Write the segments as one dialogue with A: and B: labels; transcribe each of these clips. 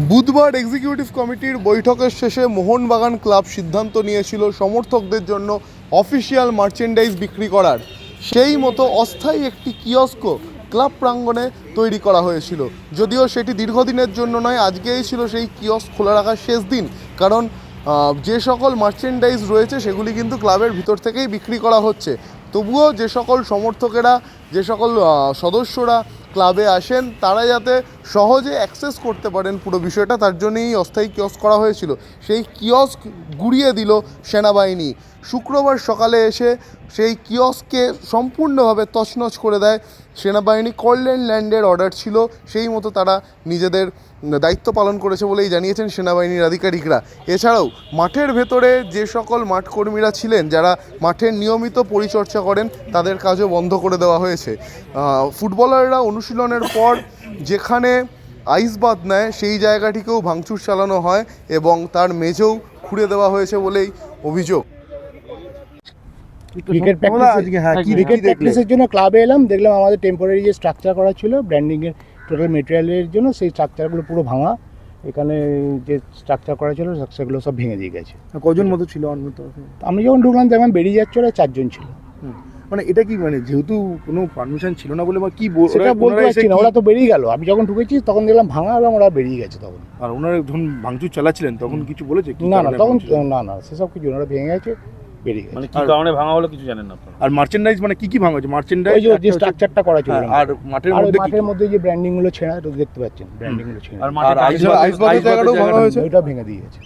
A: বুধবার এক্সিকিউটিভ কমিটির বৈঠকের শেষে মোহনবাগান ক্লাব সিদ্ধান্ত নিয়েছিল সমর্থকদের জন্য অফিসিয়াল মার্চেন্ডাইজ বিক্রি করার। সেই মতো অস্থায়ী একটি কিয়স্ক ক্লাব প্রাঙ্গণে তৈরি করা হয়েছিল। যদিও সেটি দীর্ঘদিনের জন্য নয়, আজকেই ছিল সেই কিয়স্ক খোলা রাখার শেষ দিন। কারণ যে সকল মার্চেন্ডাইজ রয়েছে সেগুলি কিন্তু ক্লাবের ভিতর থেকেই বিক্রি করা হচ্ছে। তবুও যে সকল সমর্থকেরা, যে সকল সদস্যরা ক্লাবে আসেন, তারা যাতে সহজে অ্যাক্সেস করতে পারেন পুরো বিষয়টা, তার জন্যই অস্থায়ী কিয়স্ক করা হয়েছিল। সেই কিয়স্ক গুড়িয়ে দিল সেনাবাহিনী। শুক্রবার সকালে এসে সেই কিয়স্ককে সম্পূর্ণভাবে তছনছ করে দেয় সেনাবাহিনী। কল্যাণ ল্যান্ডের অর্ডার ছিল, সেই মতো তারা নিজেদের দায়িত্ব পালন করেছে বলেই জানিয়েছেন সেনাবাহিনীর আধিকারিকরা। এছাড়াও মাঠের ভেতরে যে সকল মাঠ কর্মীরা ছিলেন, যারা মাঠের নিয়মিত পরিচর্যা করেন, তাদের কাজও বন্ধ করে দেওয়া হয়েছে। ফুটবলাররা ফুটবলাররা অনুশীলনের পর যেখানে আইস বাদ নেয় সেই জায়গাটিকেও ভাঙচুর চালানো হয় এবং তার মেঝেও খুঁড়ে দেওয়া হয়েছে বলেই অভিযোগ।
B: ক্রিকেট
C: হ্যাঁ
B: ক্রিকেট প্র্যাকটিসের জন্য ক্লাবে এলাম দেখলাম আমাদের টেম্পোরারি যে স্ট্রাকচার করা ছিল ব্র্যান্ডিং এর টোটাল মেটেরিয়ালের জন্য সেই স্ট্রাকচারগুলো পুরো ভাঙা। এখানে যে স্ট্রাকচার করা ছিল সেগুলো সব ভেঙে দিয়ে গেছে।
C: কজন মতো ছিল অন্তত
B: আমি যখন ঢুকলাম দেখলাম বেরিয়ে যাচ্ছে ওরা চারজন ছিল।
C: মানে এটা কি মানে যেহেতু কোনো পারমিশন ছিল না বলে বা কি
B: সেটা বলতে পারছি না ওরা তো বেরিয়ে গেল। আমি যখন ঢুকেছি তখন দেখলাম ভাঙা এবং ওরা বেরিয়ে গেছে তখন।
C: আর ওনারা ধরুন ভাঙচুর চালাচ্ছিলেন তখন কিছু বলেছে? কি
B: না না তখন না না সেসব কিছু ওনারা ওরা ভেঙে গেছে। বেরিয়ে গেছে
D: মানে কি
C: আর-
D: কারণে ভাঙা হলো কিছু জানেন না আপনারা?
C: আর মার্চেন্ডাইজ মানে কি কি ভাঙা মার্চেন্ডাইজ
B: ওই যে যে স্ট্রাকচারটা করা ছিল
C: হ্যাঁ, আর মাঠের মধ্যে
B: মাঠের মধ্যে যে ব্র্যান্ডিংগুলো ছেঁড়া এটা দেখতে পাচ্ছেন ব্র্যান্ডিংগুলো ছেঁড়া।
D: আর মাঠে
C: আইস-
D: বাঁধা-
A: জায়গাটাও ভাঙা হয়েছে?
B: ওইটা ভেঙে দিয়ে গেছে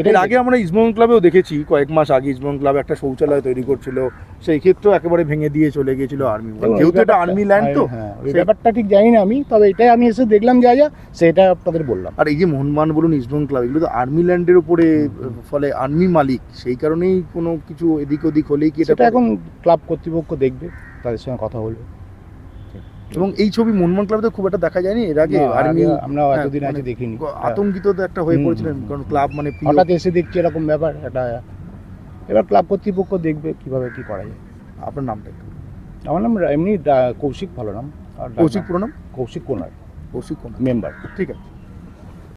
C: এর আগে আমরা ক্লাবেও দেখেছি কয়েক মাস আগে ইস্টবেঙ্গল ক্লাব একটা শৌচালয় তৈরি করছিল সেই ক্ষেত্রেও একেবারে ভেঙে দিয়ে চলে গিয়েছিল আর্মি যেহেতু এটা আর্মি ল্যান্ড তো
B: হ্যাঁ ওই ব্যাপারটা ঠিক জানি না আমি তবে এটাই আমি এসে দেখলাম যা যা সেটা আপনাদের বললাম।
C: আর এই যে মোহনবাগান বলুন ইস্টবেঙ্গল ক্লাব এগুলো তো আর্মি ল্যান্ডের উপরে ফলে আর্মি মালিক সেই কারণেই কোনো কিছু এদিক ওদিক হলেই কি এটা
B: এখন ক্লাব কর্তৃপক্ষ দেখবে তাদের সঙ্গে কথা বলবে
C: এবং এই ছবি মোহনবাগান ক্লাবে তো খুব একটা দেখা যায়নি এর আগে আর্মি
B: আমরা
C: হ্যাঁ,
B: এতদিন
C: মানে
B: আগে দেখিনি।
C: আতঙ্কিত তো একটা হয়ে পড়েছিলেন কারণ ক্লাব মানে
B: হঠাৎ এসে দেখছি এরকম ব্যাপার এটা এবার ক্লাব কর্তৃপক্ষ দেখবে কীভাবে কি করা যায়।
C: আপনার নামটা
B: আমার নাম এমনি কৌশিক ভালো নাম। আর
C: কৌশিক পুরো নাম?
B: কৌশিক কোনার।
C: কৌশিক কোন
B: মেম্বার।
C: ঠিক আছে।